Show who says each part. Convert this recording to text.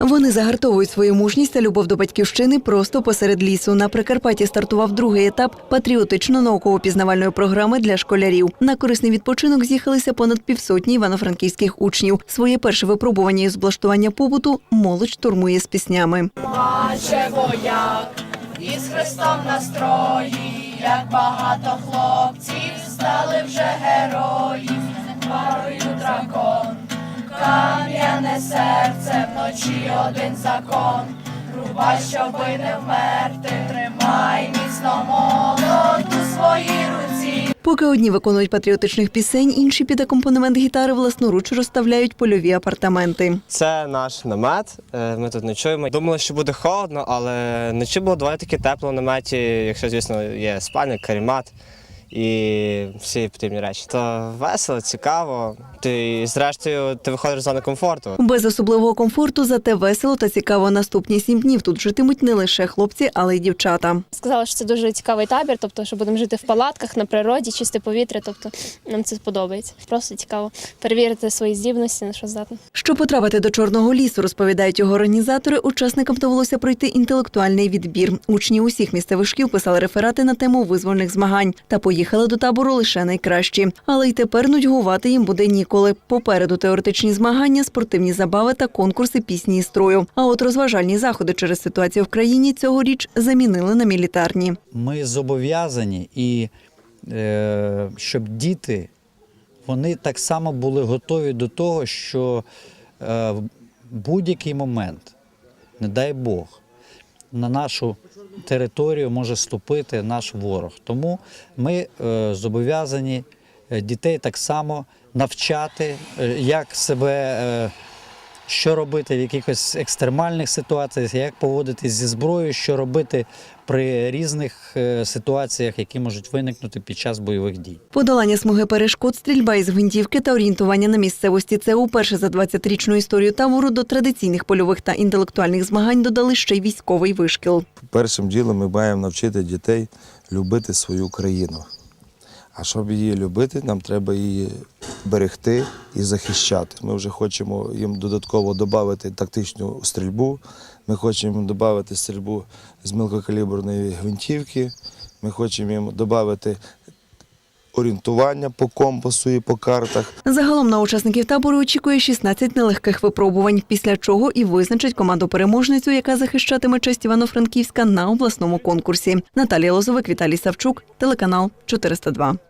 Speaker 1: Вони загартовують свою мужність та любов до батьківщини просто посеред лісу. На Прикарпатті стартував другий етап патріотично-науково-пізнавальної програми для школярів. На корисний відпочинок з'їхалися понад півсотні івано-франківських учнів. Своє перше випробування із облаштування побуту молодь штурмує з піснями.
Speaker 2: Наче вояк із хрестом на строї, як багато хлопців стали вже героїв, Марою дракон, серце вночі один закон. Рубай, щоби не вмерти, тримай міцно молот у своїй руці.
Speaker 1: Поки одні виконують патріотичних пісень, інші під акомпанемент гітари власноруч розставляють польові апартаменти.
Speaker 3: Це наш намет. е, Ми тут ночуємо. Думали, що буде холодно, але вночі було доволі таки тепло в наметі, якщо, звісно, є спальник, карімат і всі потрібні речі. То весело, цікаво. Ти зрештою ти виходиш з зони комфорту.
Speaker 1: Без особливого комфорту, зате весело та цікаво. Наступні сім днів тут житимуть не лише хлопці, але й дівчата.
Speaker 4: Сказали, що це дуже цікавий табір, тобто, що будемо жити в палатках на природі, чисте повітря. Тобто нам це сподобається. Просто цікаво перевірити свої здібності, на що здатні.
Speaker 1: Щоб потрапити до Чорного лісу, розповідають його організатори, учасникам довелося пройти інтелектуальний відбір. Учні усіх місцевих шкіл писали реферати на тему визвольних змагань та поїхали до табору лише найкращі. Але й тепер нудьгувати їм буде ніколи. Попереду теоретичні змагання, спортивні забави та конкурси пісні і строю. А от розважальні заходи через ситуацію в країні цьогоріч замінили на мілітарні.
Speaker 5: ми зобов'язані, і е, щоб діти вони так само були готові до того, що е, в будь-який момент, не дай Бог, на нашу територію може ступити наш ворог. Тому ми е, зобов'язані е, дітей так само навчати, е, як себе. Що робити в якихось екстремальних ситуаціях, як поводитись зі зброєю, що робити при різних е, ситуаціях, які можуть виникнути під час бойових дій.
Speaker 1: Подолання смуги перешкод, стрільба із гвинтівки та орієнтування на місцевості. Це уперше за 20-річну історію табору до традиційних польових та інтелектуальних змагань додали ще й військовий вишкіл.
Speaker 6: Першим ділом ми маємо навчити дітей любити свою країну. А щоб її любити, нам треба її берегти і захищати. Ми вже хочемо їм додатково додати тактичну стрільбу. Ми хочемо додати стрільбу з мілкокаліберної гвинтівки. Ми хочемо їм додати орієнтування по компасу і по картах.
Speaker 1: Загалом на учасників табору очікує 16 нелегких випробувань, після чого і визначить команду переможницю, яка захищатиме честь Івано-Франківська на обласному конкурсі. Наталія Лозовик, Віталій Савчук, телеканал 402.